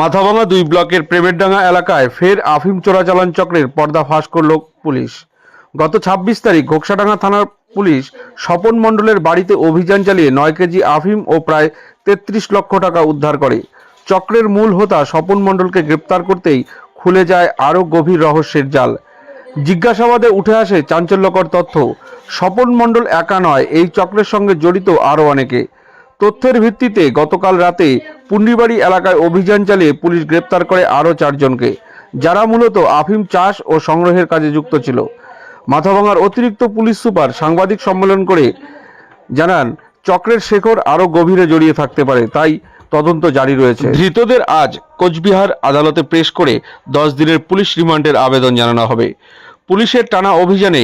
মাথাভাঙা দুই ব্লকের প্রেমেরডাঙ্গা এলাকায় ফের আফিম চোরাচালান চক্রের পর্দা ফাঁস করল পুলিশ। গত ছাব্বিশ তারিখ ঘোকসাডাঙ্গা থানার পুলিশ স্বপন মণ্ডলের বাড়িতে অভিযান চালিয়ে নয় কেজি আফিম ও প্রায় তেত্রিশ লক্ষ টাকা উদ্ধার করে। চক্রের মূল হোতা স্বপন মণ্ডলকে গ্রেপ্তার করতেই খুলে যায় আরও গভীর রহস্যের জাল। জিজ্ঞাসাবাদে উঠে আসে চাঞ্চল্যকর তথ্য, স্বপন মণ্ডল একা নয়, এই চক্রের সঙ্গে জড়িত আরও অনেকে। তথ্যের ভিত্তিতে গতকাল রাতে পুন্ডিবাড়ি এলাকায় অভিযান চালিয়ে পুলিশ গ্রেপ্তার করে আরও চারজনকে, যারা মূলত আফিম চাষ ও সংগ্রহের কাজে যুক্ত ছিল। মাথাভাঙার অতিরিক্ত পুলিশ সুপার সাংবাদিক সম্মেলন করে জানান, চক্রের শেখর আরও গভীরে জড়িয়ে থাকতে পারে, তাই তদন্ত জারি রয়েছে। ধৃতদের আজ কোচবিহার আদালতে পেশ করে দশ দিনের পুলিশ রিমান্ডের আবেদন জানানো হবে। পুলিশের টানা অভিযানে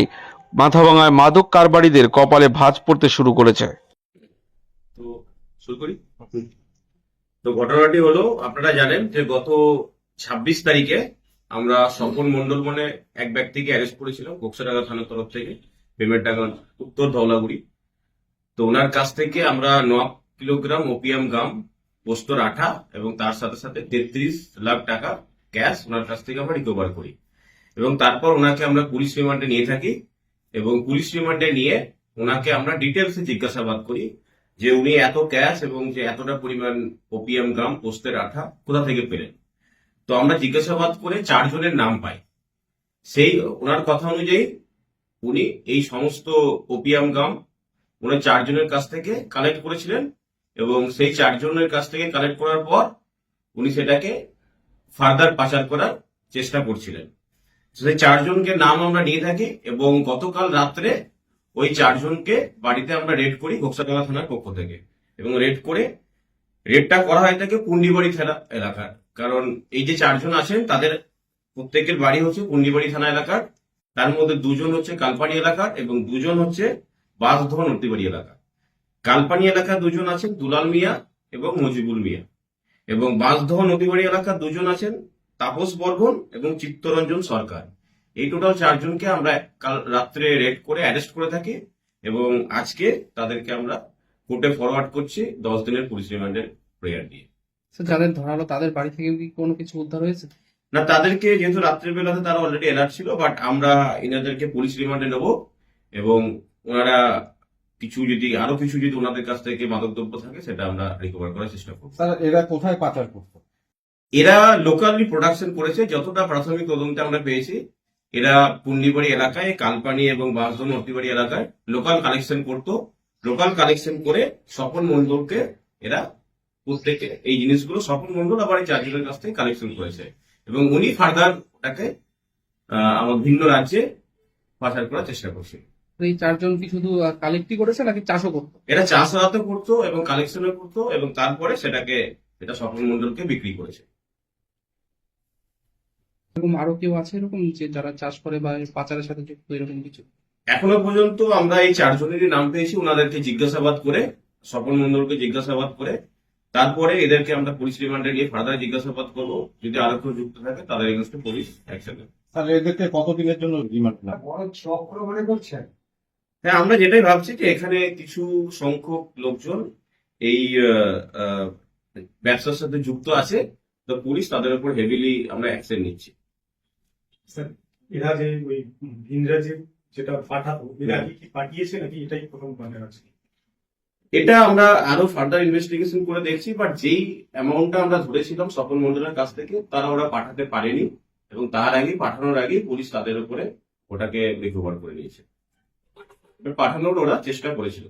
মাথাভাঙায় মাদক কারবারিদের কপালে ভাঁজ পড়তে শুরু করেছে। শুরু করি? তো ঘটনাটি হলো, আপনারা জানেন যে গত ছাব্বিশ তারিখে আমরা স্বপন মন্ডল মানে এক ব্যক্তিকে অ্যারেস্ট করেছিলাম কোকসাডাঙ্গা থানার তরফ থেকে পেমেন্ট টাকা উত্তর ধওলাগুড়ি। তো ওনার কাছ থেকে আমরা ন কিলোগ্রাম ওপিয়াম গাম পোস্তর আঠা এবং তার সাথে সাথে তেত্রিশ লাখ টাকা ক্যাশ ওনার কাছ থেকে আমরা রিকভার করি। এবং তারপর ওনাকে আমরা পুলিশ রিমান্ডে নিয়ে থাকি এবং পুলিশ রিমান্ডে নিয়ে ওনাকে আমরা ডিটেলসে জিজ্ঞাসাবাদ করি যে উনি এত ক্যাশ এবং যে এতটা পরিমাণ ওপিএম গ্রাম পোস্তের আঠা কোথা থেকে পেলেন? তো আমরা জিজ্ঞাসাবাদ করে চারজনের নাম পাই। সেই ওনার কথা অনুযায়ী উনি এই সমস্ত ওপিয়াম গ্রাম উনি চারজনের কাছ থেকে কালেক্ট করেছিলেন এবং সেই চারজনের কাছ থেকে কালেক্ট করার পর উনি সেটাকে ফার্দার পাচার করার চেষ্টা করছিলেন। সেই চারজনকে নাম আমরা নিয়ে থাকি এবং গতকাল রাত্রে ওই চারজনকে বাড়িতে আমরা রেড করি ঘোকসাডাঙ্গা থানার পক্ষ থেকে। এবং রেড করে রেডটা করা হয় থাকে পুন্ডিবাড়ি থানা এলাকার। কারণ এই যে চারজন আছেন, তাদের প্রত্যেকের বাড়ি হচ্ছে পুন্ডিবাড়ি থানা এলাকার। তার মধ্যে দুজন হচ্ছে কালপানি এলাকার এবং দুজন হচ্ছে বাসধন নর্তিবাড়ি এলাকা কালপানি এলাকার দুজন আছেন দুলাল মিয়া এবং মজিবুল মিয়া। এবং বাসদহ নদীবাড়ি এলাকার দুজন আছেন তাপস বর্ধন এবং চিত্তরঞ্জন সরকার। এই টোটাল চারজনকে আমরা কাল রাত্রে রেড করে অ্যারেস্ট করে থাকি এবং আজকে তাদেরকে আমরা কোর্টে ফরওয়ার্ড করছি দশ দিনের পুলিশ রিমান্ডের প্রেয়ার দিয়ে স্যার যাদের ধরা হলো তাদের বাড়ি থেকে কি কোনো কিছু উদ্ধার হয়েছে? না তাদেরকে যেহেতু রাত্রিবেলাতে তারা অলরেডি অ্যালার্ট ছিল বাট আমরা ইনাদেরকে পুলিশ রিমান্ডে নেব এবং ওনারা কিছু যদি আরও কিছু যদি ওনাদের কাছ থেকে মাদকদ্রব্য থাকে সেটা আমরা রিকভার করার চেষ্টা করব। স্যার এরা কোথায় পাচার করতো? এরা লোকালি প্রোডাকশন করেছে যতটা প্রাথমিক তদন্তে আমরা পেয়েছি এরা পুন্ডিবাড়ি এলাকায় কালপানি এবং বাঁশদন অর্তিবাড়ি এলাকায় লোকাল কালেকশন করতো। লোকাল কালেকশন করে স্বপন মন্ডলকে এরা প্রত্যেকে এই জিনিসগুলো স্বপন মন্ডল আবার এই চারজনের কাছ থেকে কালেকশন করেছে। এবং উনি ফার্দার ওটাকে আমার ভিন্ন রাজ্যে পাচার করার চেষ্টা করছে। এই চারজন কি শুধু কালেক্টই করেছে নাকি চাষও করতো? এরা চাষাবাদও করতো এবং কালেকশনও করতো এবং তারপরে সেটাকে এটা স্বপন মন্ডলকে বিক্রি করেছে। এরকম আরও কেউ আছে এরকম যে যারা চাষ করে বা পাচারের সাথে যুক্ত এরকম কিছু? এখনও পর্যন্ত আমরা এই চারজনেরই নাম পেয়েছি ওনাদেরকে জিজ্ঞাসাবাদ করে স্বপন মন্ডলকে জিজ্ঞাসাবাদ করে তারপরে এদেরকে আমরা পুলিশ রিমান্ডে নিয়ে ফার্দার জিজ্ঞাসাবাদ করব যদি আরও কেউ যুক্ত থাকে তাদের এগেন্স্টে পুলিশ অ্যাকশন নেবে। এদেরকে কতদিনের জন্য রিমান্ড না বড় চক্র মনে করছেন হ্যাঁ আমরা যেটাই ভাবছি যে এখানে কিছু সংখ্যক লোকজন এই আহ, আহ, ব্যবসার সাথে যুক্ত আছে তো পুলিশ তাদের উপর হেভিলি আমরা অ্যাকশন নিচ্ছি। স্যার এরা যে ওই ইংরাজি যেটা পাঠাতো এরা কি পাঠিয়েছে নাকি? এটাই প্রথম মানে আছে এটা আমরা আরও ফার্দার ইনভেস্টিগেশন করে দেখছি বাট যেই অ্যামাউন্টটা আমরা ধরেছিলাম স্বপন মন্ডলের কাছ থেকে, তারা ওরা পাঠাতে পারেনি এবং তার আগে পাঠানোর আগে পুলিশ তাদের উপরে ওটাকে রিকভার করে নিয়েছে। পাঠানোর ওরা চেষ্টা করেছিল।